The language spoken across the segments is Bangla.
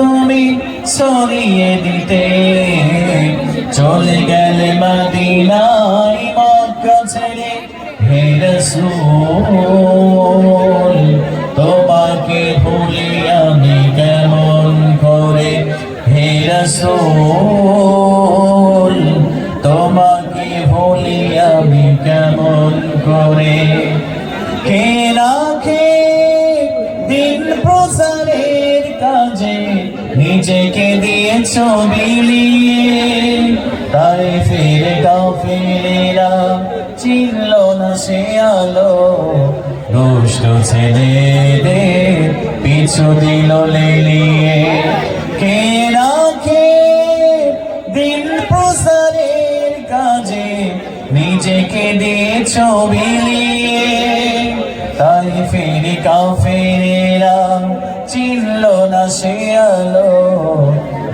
তুমি সরিয়ে দিতে। চলে গেলে মদিনায় মক্কা ছেড়ে হে রাসূল, তোমাকে ভুলি আমি কেমন করে? হে রাসূল, তোমাকে ভুলি আমি কেমন করে? কে রাখে দিন কাজে নিজেকে দিয়েছ বিলিয়ে তাই ফিরে কাফেরেরা চিনল না সে আলো। দুষ্ট ছেলেদের পিছু দিল লেলিয়ে। কে রাখে দিন প্রসারের কাজে? নিজেকে দিয়েছ বিলিয়ে তাই ফিরে কাফেরেরা চিনল না সে আলো।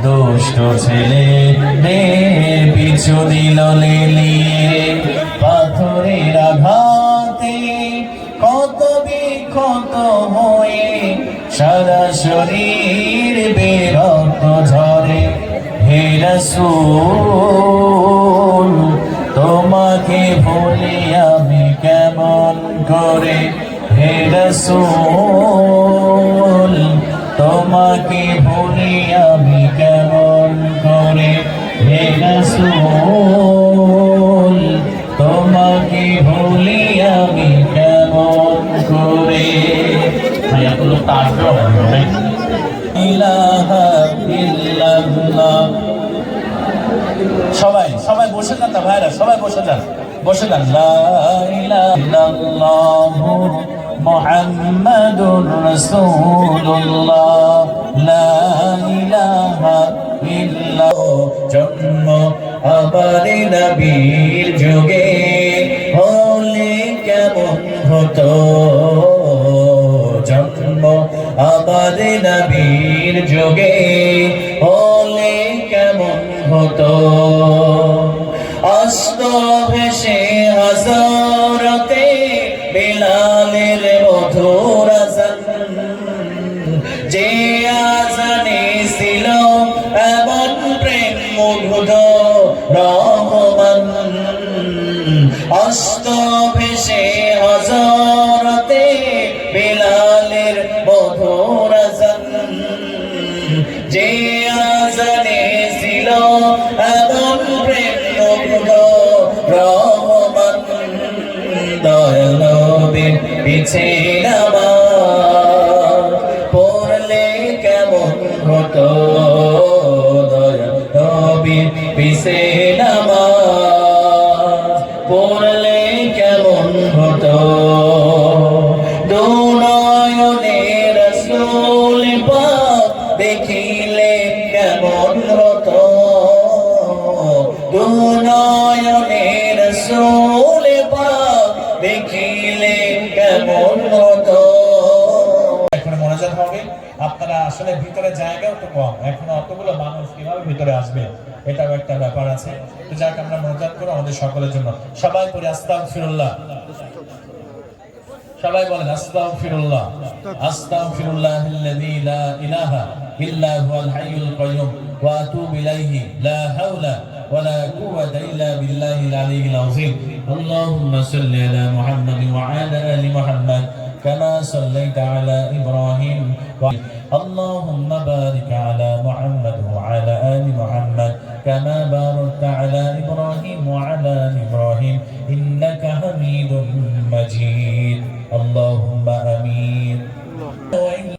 দুষ্ট ছেলে রে পিছু দিল লেলিয়ে পাথরের আঘাতে কত বিক্ষত হয়ে সারা শরীর বেরক্ত ঝরে। হে তোমাকে ভুলি আমি কেমন করে? হে সবাই সবাই বসে যান ভাইরা, সবাই বসে যান। বসে যান। মুহাম্মাদুর রাসূলুল্লাহ। লা ইলাহা জন্ম আবার নবীর যুগে। হলে কেমন হতো? আবার নবীর যুগে হলে কেমন হতো? অস্ত ভেসে হজরতে বিলালের মধুর যে আজানে ছিল এমন প্রেম মুগ্ধ, রহমান। অস্ত ভেসে ছিল। এমন প্রেম মুগ্ধ রহমান দয়ালবের পিছে নামাজ কেমন হতো দয়ালবের পিছে নামাজ এখন মনোযোগ হবে আপনারা আসলে ভিতরে জায়গাও তো কম এখন অতগুলো মানুষ কিভাবে ভিতরে আসবে এটাও একটা ব্যাপার আছে তো যাক আমরা মনোযোগ করো আমাদের সকলের জন্য সবাই পড়ি আস্তাগফিরুল্লাহ সবাই বলেন আস্তাগফিরুল্লাহ আস্তাগফিরুল্লাহাল্লাযী লা ইলাহা ইল্লা হুয়াল হাইয়ুল কাইয়ুম ওয়া আতুবু ইলাইহি লা হাওলা ওয়ালা কুওয়াতা ইল্লা বিল্লাহিল আলিয়্যিল আযীম اللهم صل على محمد وعلى ال محمد كما صليت على إبراهيم و- اللهم بارك على محمد وعلى آل محمد كما باركت على إبراهيم وعلى آل إبراهيم إنك